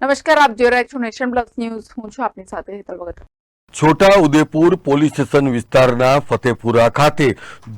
નમસ્કાર, આપ જોઈ રહ્યા છો નેશન પ્લસ ન્યૂઝ. હું છું આપની સાથે હેતલ ભગત. છોટા ઉદેપુર પોલીસ સ્ટેશન વિસ્તારના ફતેપુરા ખાતે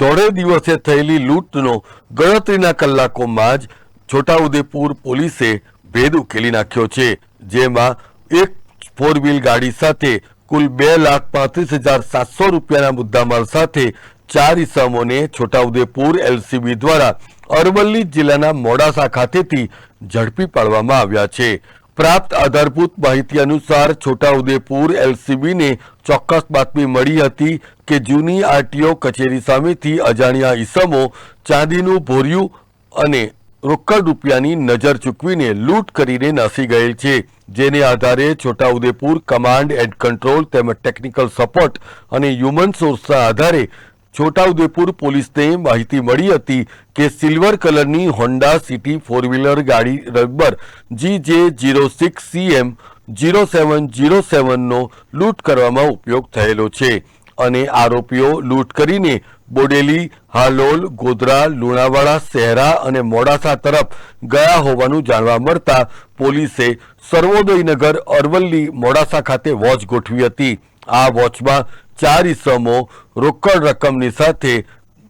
દોઢે દિવસે થયેલી લૂંટનો ગણતરીના કલાકોમાં જ છોટા ઉદેપુર પોલીસે ભેદ ઉકેલી નાખ્યો છે, જેમાં એક ફોર વ્હીલ ગાડી સાથે કુલ બે લાખ પાંત્રીસ હજાર સાતસો રૂપિયાના મુદ્દામાલ સાથે ચાર ઇસમોને છોટાઉદેપુર એલસીબી દ્વારા અરવલ્લી જિલ્લાના મોડાસા ખાતેથી ઝડપી પાડવામાં આવ્યા છે. પ્રાપ્ત આધારભૂત માહિતી અનુસાર છોટાઉદેપુર એલસીબીને ચોક્કસ બાતમી મળી હતી કે જૂની આરટીઓ કચેરી સામેથી અજાણ્યા ઈસમો ચાંદીનું ભોર્યું અને રોકડ રૂપિયાની નજર ચૂકવીને લૂંટ કરીને નાસી ગયેલ છે. જેને આધારે છોટાઉદેપુર કમાન્ડ એન્ડ કંટ્રોલ તેમજ ટેકનિકલ સપોર્ટ અને હ્યુમન સોર્સના આધારે છોટાઉદેપુર પોલીસને માહિતી મળી હતી કે સિલ્વર કલરની હોન્ડા સિટી ફોર વ્હીલર ગાડી number G J zero six CM zero seven zero સેવનનો લૂંટ કરવામાં ઉપયોગ થયેલો છે અને આરોપીઓ લૂંટ કરીને બોડેલી, હાલોલ, ગોધરા, લુણાવાડા શહેરા અને મોડાસા તરફ ગયા હોવાનું જાણવા મળતા પોલીસે સર્વોદયનગર અરવલ્લી મોડાસા ખાતે વોચ ગોઠવી હતી. આ વોચમાં ચાર ઇસમો રોકડ રકમની સાથે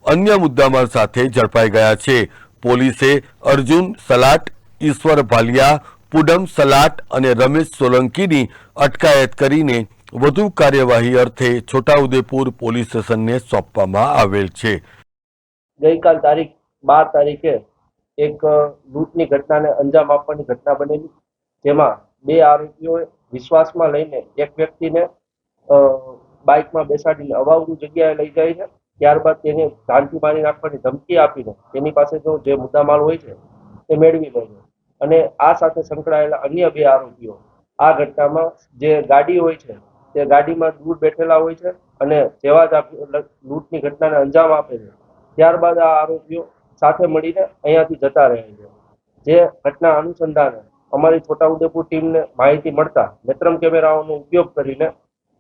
અન્ય મુદ્દામાલ સાથે ઝડપાઈ ગયા છે. પોલીસે અર્જુન સલાટ, ઈશ્વર ભાલિયા, પૂડમ સલાટ અને રમેશ સોલંકીની અટકાયત કરીને વધુ કાર્યવાહી અર્થે છોટાઉદેપુર પોલીસ સ્ટેશનને સોંપવામાં આવેલ છે. ગઈકાલ તારીખ બાર તારીખે એક લૂંટની ઘટનાને અંજામ આપવાની ઘટના બનેલી. જેમાં બે આરોપીઓએ વિશ્વાસમાં લઈને એક વ્યક્તિને બાઇકમાં બેસાડીને અવાવરું જગ્યાએ લઈ જાય છે. ત્યારબાદ તેને જાનથી મારી નાખવાની ધમકી આપીને તેની પાસે જો મુદ્દામાલ હોય છે તે મેળવી લે છે. અને આ સાથે સંકળાયેલા અન્ય બે આરોપીઓ આ ઘટનામાં જે ગાડી હોય છે તે ગાડીમાં દૂર બેઠેલા હોય છે અને જેવા જ લૂંટની ઘટનાને અંજામ આપે છે. ત્યારબાદ આ આરોપીઓ સાથે મળીને અહીંયાથી જતા રહે છે. જે ઘટના અનુસંધાને અમારી છોટાઉદેપુર ટીમને માહિતી મળતા નેત્રમ કેમેરાઓનો ઉપયોગ કરીને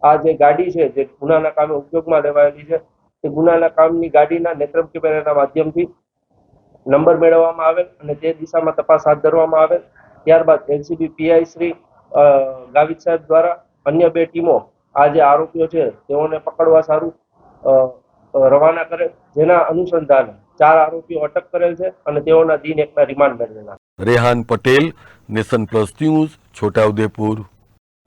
આ જે ગાડી છે, જે ગુનાના કામે ઉપયોગમાં લેવાયેલી છે તે ગુનાના કામની ગાડીના નેત્રમ કેમેરાના માધ્યમથી નંબર મેળવવામાં આવેલ અને તે દિશામાં તપાસ હાથ ધરવામાં આવેલ. ત્યારબાદ એલસીબી પીઆઈ શ્રી ગાવિત સાહેબ દ્વારા અન્ય બે ટીમો આ જે આરોપીઓ છે, તેઓને પકડવા સારું રવાના કરે જેના અનુસંધાને ચાર આરોપીઓ અટક કરેલ છે અને તેઓના દિન એકના રિમાન્ડ મેળવેલા Rehan Patel, Nation Plus news Chhotaudepur